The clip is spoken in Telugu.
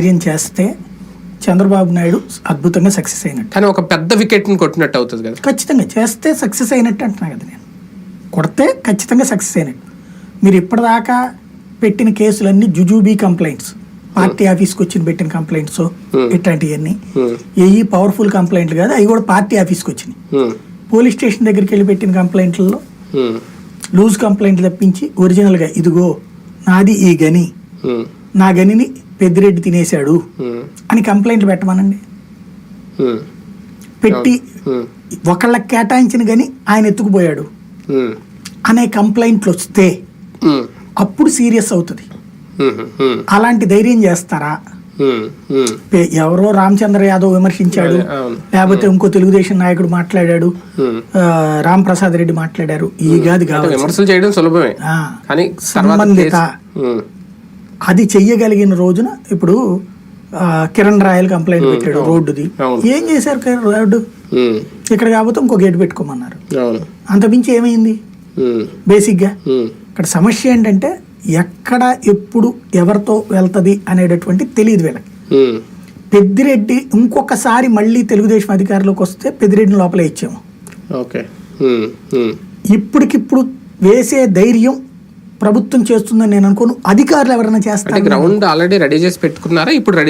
ధైర్యం చేస్తే చంద్రబాబు నాయుడు అద్భుతంగా సక్సెస్ అయినట్టు. కానీ ఒక పెద్ద వికెట్ని కొట్టినట్టు అవుతుంది కదా. ఖచ్చితంగా చేస్తే సక్సెస్ అయినట్టు అంటున్నా కదా నేను. కొడితే ఖచ్చితంగా సక్సెస్ అయినట్టు. మీరు ఇప్పటిదాకా పెట్టిన కేసులన్నీ జుజూబీ కంప్లైంట్స్ పార్టీ ఆఫీస్కి వచ్చిన పెట్టిన కంప్లైంట్స్ ఇట్లాంటివన్నీ. Hmm. ఏవి పవర్ఫుల్ కంప్లైంట్లు కాదు అవి కూడా పార్టీ ఆఫీస్కి వచ్చినాయి. ఉమ్, పోలీస్ స్టేషన్ దగ్గరికి వెళ్ళి పెట్టిన కంప్లైంట్లలో లూజ్ కంప్లైంట్ తప్పించి ఒరిజినల్గా ఇదిగో నాది ఈ గని. నా గనిని పెద్దిరెడ్డి తినేశాడు అని కంప్లైంట్లు పెట్టమనండి. పెట్టి ఒకళ్ళకి కేటాయించిన గని ఆయన ఎత్తుకుపోయాడు. అనే కంప్లైంట్లు వస్తే అప్పుడు సీరియస్ అవుతుంది. అలాంటి ధైర్యం చేస్తారా? ఎవరో రామచంద్ర యాదవ్ విమర్శించాడు. లేకపోతే ఇంకో తెలుగుదేశం నాయకుడు మాట్లాడాడు. రామ్ ప్రసాద్ రెడ్డి మాట్లాడారు. ఈ గాది కావాలి విమర్శలు చేయడం సులభమే. కానీ సంబంధిత అది చెయ్యగలిగిన రోజున ఇప్పుడు కిరణ్ రాయల్ కంప్లైంట్ పెట్టాడు రోడ్డుది. ఏం చేశారు రోడ్డు ఇక్కడ కాకపోతే ఇంకో గేట్ పెట్టుకోమన్నారు. అంతమించి ఏమైంది? బేసిక్గా ఇక్కడ సమస్య ఏంటంటే ఎక్కడ ఎప్పుడు ఎవరితో వెళ్తది అనేటటువంటి తెలియదు వీళ్ళకి. పెద్దిరెడ్డి ఇంకొకసారి మళ్ళీ తెలుగుదేశం అధికారంలోకి వస్తే పెద్దిరెడ్డిని లోపలే ఇచ్చాము. ఓకే. ఇప్పటికిప్పుడు వేసే ధైర్యం ప్రభుత్వం చేస్తుందని నేను అనుకోను. అధికారులు ఎవరైనా చేస్తారు గ్రౌండ్ ఆల్రెడీ రెడీ చేసి పెట్టుకున్నారా? ఇప్పుడు రెడీ